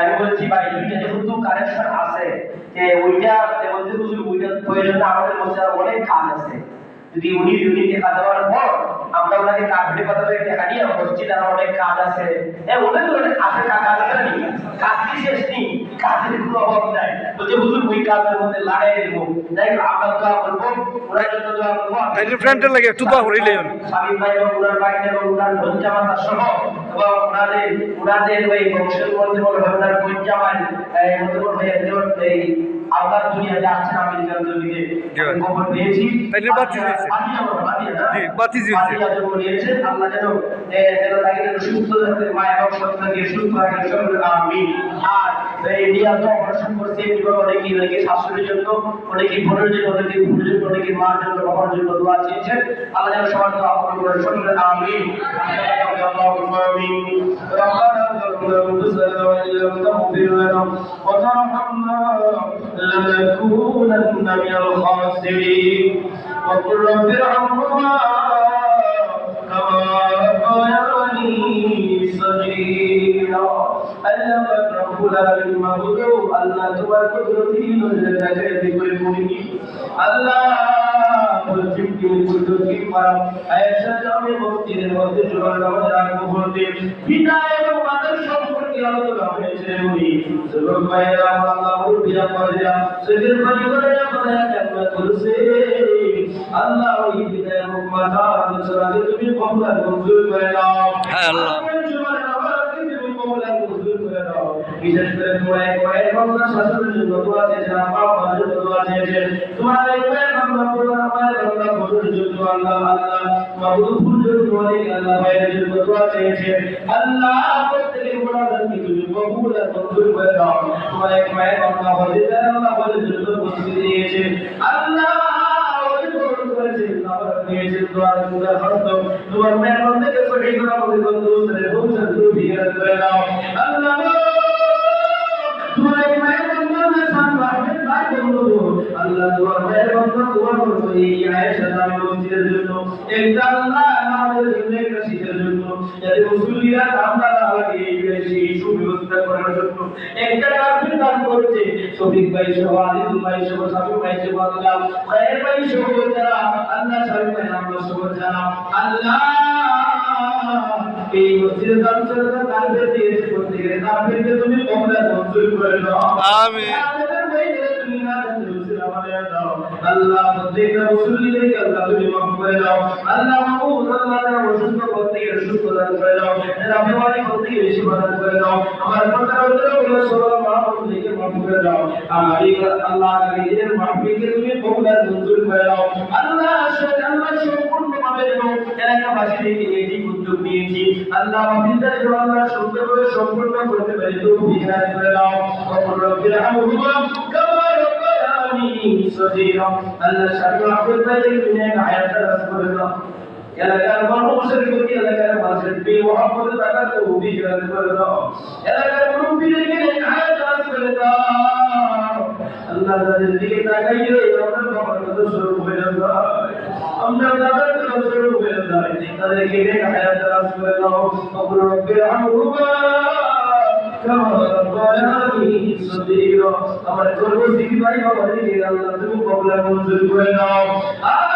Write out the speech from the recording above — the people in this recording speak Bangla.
আমি বলছি ভাই দুইটা যেহেতু কানেকশন আছে, যে ওইটা হুজুর ওইটা প্রয়োজন আমাদের মধ্যে অনেক কাজ আছে। যদি উনি দেখা দেওয়ার পর আমরা ওনাকে কার্ডে কথা টাকা নিয়ে মসজিদ আর অনেক কাজ আছে। হ্যাঁ অনেক অনেক আছে, কাজ আছে হুজুর ওই কাজের মধ্যে লাগাই দেবো যাই আমরা দোয়া করব ওনার জন্য দোয়া করব তাইলে ফ্রেন্ডের লাগে একটু দোয়া করিলে হন। স্বামী ভাই এবং ওনার ভাই এবং ওনার বোন জামাতা সহ এবং ওনাদের ওনাদের ওই বংশের মধ্যে হয় ওনার বোন এই মধ্যে মনে একজন এই আল্লাহ দুনিয়া যাচ্ছেন আমেরিকার জমিতে জি ভাই। আমি খবর পেয়েছি তাইলে বাতিল হয়েছে। বাতিল হলো, বাতিল, না? জি, হয়েছে। বাতিল আল্লাহ যেন যেন তাকে যেন সুস্থ রাখতে মা এবং সন্তানকে সুস্থ রাখেন সকলে আমিন আর এই ইন্ডিয়া তো অপারেশন করছে এবার অনেকে অনেকে শাশুড়ির জন্য অনেকে বোনের জন্য অনেকে বোনের জন্য অনেকে মার জন্য বাবার জন্য দোয়া চেয়েছেন আল্লাহ যেন সবার দোয়া কবুল করে সকলে আমিন اللهم آمين ربنا ظلمنا أنفسنا وإن لم تغفر لنا وترحمنا لنكونن من الخاسرين وقل رب ارحمهما كما ربياني صغيرا রব্বুল আলামিন মাহবুব আল্লাহ তোমার কুদরতি নজরে দেখে দেখে মুমিন আল্লাহ কি আল্লাহ। হ্যাঁ, আল্লাহ কবুল মঞ্জুর করে নাও বিশেষ আল্লাহ দাও কবুল করেছেন দোয়ার মুদার হস্ত তোমার মেয়ের মধ্যে সহি করা আমাদের বন্ধু ছেলে পৌঁছান তুমি করে দাও আল্লাহ তোমার এক মায়ের বন্ধু সান রাহমের ভাই আল্লাহ তোমার মায়ের তোমার বন্ধু এই আয়েশা নামে মসজিদের জন্য একটা আল্লাহ আমাদের জন্য একটা শীতের জন্য। যাতে মুসলিরা আমরা না লাগে জন্য একটা কাফির দান করছে। শফিক ভাই সহ আলিদুল ভাই সহ সাবি ভাই সহ আল্লাহ খায়ের ভাই সহ যারা আল্লাহ সাবি ভাই আমরা সহ যারা আল্লাহ এই মসজিদের দান সরকার কালকে দিয়েছে প্রত্যেকের। কাফিরকে তুমি কবলা মঞ্জুর করে দাও। আমিন। আমাদের ভাইদের তুমি না জানতে উসিলা বানায়া দাও। আল্লাহ প্রত্যেকটা মুসলিমদেরকে আল্লাহ তুমি মাফ করে দাও। আল্লাহ মাহবুব আল্লাহ যারা অসুস্থ প্রত্যেকের সুস্থ দান করে দাও যারা বেমারি প্রত্যেকে বেশি দান করে দাও। আমার কথা বলতে বলে সবার মা প্রত্যেকে মাফ করে দাও। এই আল্লাহ নিজের মাহফিলকে তুমি কবলা মঞ্জুর করে দাও। আল্লাহ সে- আল্লাহ সম্পূর্ণভাবে এবং এলাকাবাসী থেকে এটি উদ্যোগ নিয়েছি। আল্লাহ মাহফিলটা যেন আল্লাহ সুন্দরভাবে সম্পূর্ণ করতে পারি তো বিধান করে দাও। রব্বির হামহুমা কামা রব্বায়ানি সগীরা। আল্লাহ শারীর মাহফিল থেকে তুমি আয়াত রাস করে দাও। এলাকার মানুষের প্রতি, এলাকার মানুষের প্রিয় মহব্বত থাকার তো বিধান করে দাও এলাকার মুরব্বীদেরকে এক আয়াত করে দাও। আল্লাহ তাদের দিকে তাকাইলে আমরা বাবার কথা শুরু হয়ে যায় আমরা দাদার কথা শুরু হয়ে যায় তাদেরকে নেক হায়াত করে দাও। অপর রব্বির সগীরা আমার গর্ভবতী ভাই বাবাদেরকে আল্লাহ তুমি কবুল মঞ্জুর করে দাও। আমিন